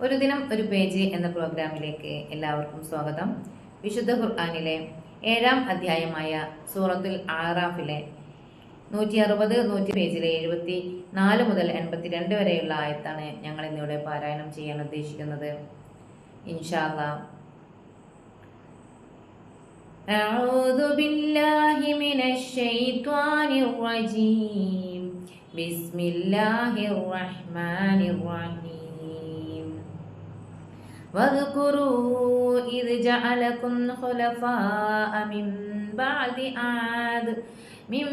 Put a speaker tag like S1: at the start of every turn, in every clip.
S1: ഒരു ദിനം ഒരു പേജ് എന്ന പ്രോഗ്രാമിലേക്ക് എല്ലാവർക്കും സ്വാഗതം വിശുദ്ധ ഖുർആാനിലെ ഏഴാം അധ്യായമായ സൂറത്തുൽ ആറാഫിലെ നൂറ്റി അറുപത് നൂറ്റി പേജിലെ എഴുപത്തി നാല് മുതൽ എൺപത്തിരണ്ട് വരെയുള്ള ആയത്താണ് ഞങ്ങൾ ഇന്നിവിടെ പാരായണം ചെയ്യാൻ ഉദ്ദേശിക്കുന്നത് ഇൻഷാല്ലാ أعوذ بالله من الشيطان الرجيم بسم الله الرحمن الرحيم واذكروا إذ جعلكم خلفاء من بعد عاد من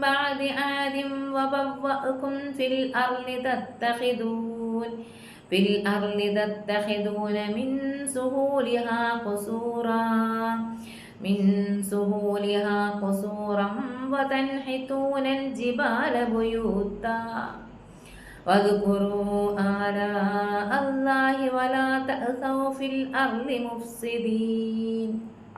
S1: بعد عاد وبوأكم في الأرض تتخذون في الأرض تتخذون من سهولها قصورا من سهولها قصورا وتنحتون الجبال بيوتا. واذكروا آلاء الله ولا تأثوا في الأرض مفسدين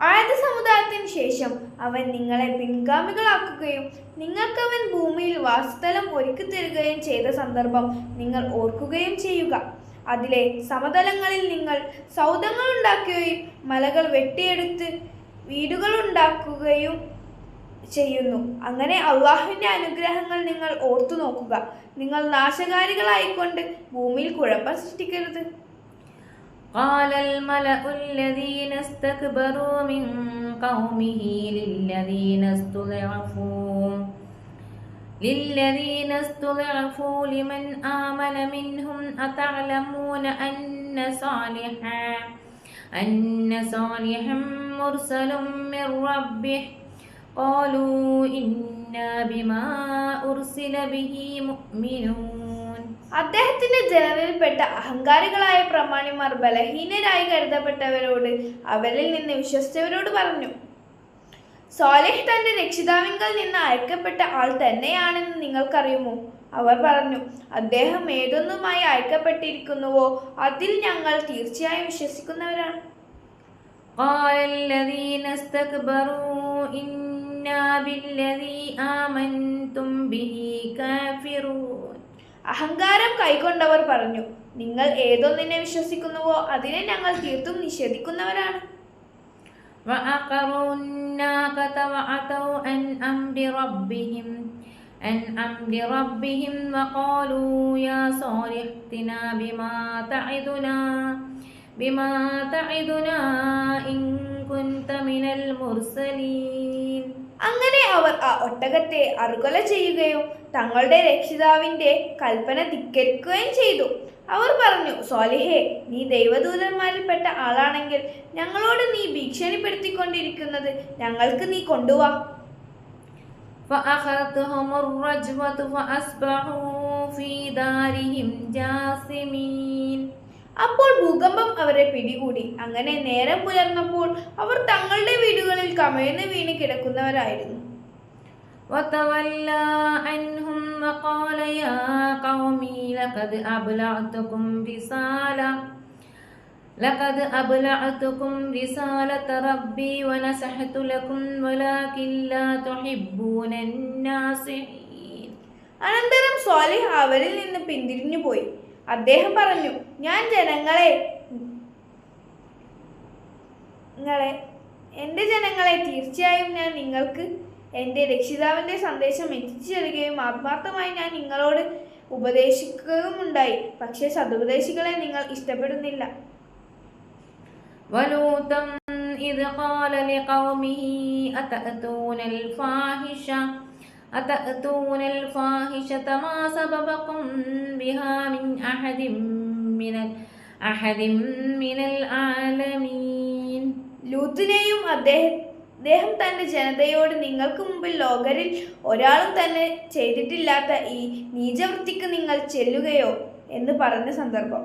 S2: ആയത് സമുദായത്തിന് ശേഷം അവൻ നിങ്ങളെ പിൻഗാമികളാക്കുകയും നിങ്ങൾക്ക് അവൻ ഭൂമിയിൽ വാസസ്ഥലം ഒരുക്കി തരികയും ചെയ്ത സന്ദർഭം നിങ്ങൾ ഓർക്കുകയും ചെയ്യുക അതിലെ സമതലങ്ങളിൽ നിങ്ങൾ സൗധങ്ങൾ ഉണ്ടാക്കുകയും മലകൾ വെട്ടിയെടുത്ത് വീടുകൾ ഉണ്ടാക്കുകയും ചെയ്യുന്നു അങ്ങനെ അള്ളാഹുവിൻ്റെ അനുഗ്രഹങ്ങൾ നിങ്ങൾ ഓർത്തു നോക്കുക നിങ്ങൾ നാശകാരികളായിക്കൊണ്ട് ഭൂമിയിൽ കുഴപ്പം സൃഷ്ടിക്കരുത്
S1: قال الملأ الذين استكبروا من قومه للذين استضعفوا للذين استضعفوا لمن آمن منهم أتعلمون أن صالحا أن صالحا مرسل من ربه
S2: അദ്ദേഹത്തിന്റെ ജനതയിൽപ്പെട്ട അഹങ്കാരികളായ പ്രമാണിമാർ ബലഹീനരായി കരുതപ്പെട്ടവരോട് അവരിൽ നിന്ന് വിശ്വസിച്ചവരോട് പറഞ്ഞു സോലേഹ് തന്റെ രക്ഷിതാവിങ്കൽ നിന്ന് അയക്കപ്പെട്ട ആൾ തന്നെയാണെന്ന് നിങ്ങൾക്കറിയുമോ? അവർ പറഞ്ഞു അദ്ദേഹം ഏതൊന്നുമായി അയക്കപ്പെട്ടിരിക്കുന്നുവോ അതിൽ ഞങ്ങൾ തീർച്ചയായും വിശ്വസിക്കുന്നവരാണ്.
S1: قال الذين استكبروا إنا بالذي آمنتم به كافرون
S2: അഹങ്കാരം കൈക്കൊണ്ടവർ പറഞ്ഞു നിങ്ങൾ ഏതൊന്നിനെ വിശ്വസിക്കുന്നുവോ അതിനെ ഞങ്ങൾ തീർത്തും നിഷേധിക്കുന്നവരാണ്
S1: وعقروا الناقة وعتوا عن أمر ربهم عن أمر ربهم وقالوا يا صالح ائتنا بما تعدنا بما تعدنا إن كنت من المرسلين
S2: അങ്ങനെ അവർ ആ ഒട്ടകത്തെ അറുകൊല ചെയ്യുകയും തങ്ങളുടെ രക്ഷിതാവിന്റെ കൽപ്പന ധിക്കരിക്കുകയും ചെയ്തു അവർ പറഞ്ഞു സോലിഹേ നീ ദൈവദൂതന്മാരിൽപ്പെട്ട ആളാണെങ്കിൽ ഞങ്ങളോട് നീ ഭീഷണിപ്പെടുത്തിക്കൊണ്ടിരിക്കുന്നത് ഞങ്ങൾക്ക് നീ കൊണ്ടുവാ
S1: فأخذتهم الرجفة فأصبحوا في دارهم جاثمين
S2: അപ്പോൾ ഭൂകമ്പം അവരെ പിടികൂടി അങ്ങനെ നേരം പുലർന്നപ്പോൾ അവർ തങ്ങളുടെ വീടുകളിൽ കമഴ്ന്ന് വീണ് കിടക്കുന്നവരായിരുന്നു
S1: وتولى عنهم وقال يا قوم لقد أبلغتكم رسالة لقد أبلغتكم رسالة ربي ونصحت لكم ولكن لا تحبون الناصحين
S2: അനന്തരം സ്വാലിഹ് അവരിൽ നിന്ന് പിന്തിരിഞ്ഞു പോയി അദ്ദേഹം പറഞ്ഞു ഞാൻ ജനങ്ങളെ നിങ്ങളെ എൻ്റെ ജനങ്ങളെ തീർച്ചയായും ഞാൻ നിങ്ങൾക്ക് എൻ്റെ രക്ഷിതാവിൻ്റെ സന്ദേശം എത്തിച്ചു തരികയും ആത്മാർത്ഥമായി ഞാൻ നിങ്ങളോട് ഉപദേശിക്കുകയും ഉണ്ടായി പക്ഷേ സതുപദേശികളെ നിങ്ങൾ ഇഷ്ടപ്പെടുന്നില്ല
S1: ولوطا إذ قال لقومه أتأتون الفاحشة أتأتون الفاحشة ما سببكم بها من أحد من ال- أحد من العالمين
S2: ലൂത്തിനെയും അദ്ദേഹം അദ്ദേഹം തന്റെ ജനതയോട് നിങ്ങൾക്ക് മുമ്പിൽ ലോകരിൽ ഒരാളും തന്നെ ചെയ്തിട്ടില്ലാത്ത ഈ നീചവൃത്തിക്ക് നിങ്ങൾ ചെല്ലുകയോ എന്ന് പറഞ്ഞ സന്ദർഭം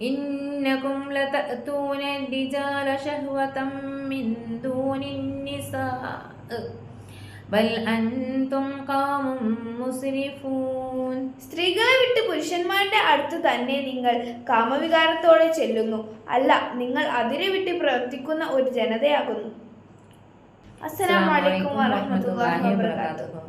S1: إنكم لتأتون الرجال شهوة من دون النساء സ്ത്രീകൾ അൻതും മുസ്രിഫൂൻ.
S2: സ്ത്രീകളെ വിട്ട് പുരുഷന്മാരുടെ അടുത്ത് തന്നെ നിങ്ങൾ കാമവികാരത്തോടെ ചെല്ലുന്നു. അല്ല നിങ്ങൾ അതിരെ വിട്ട് പ്രവർത്തിക്കുന്ന ഒരു ജനതയാകുന്നു. അസ്സലാമലൈക്കും വറഹ്മത്തുള്ളാഹി വബറകാതുഹു.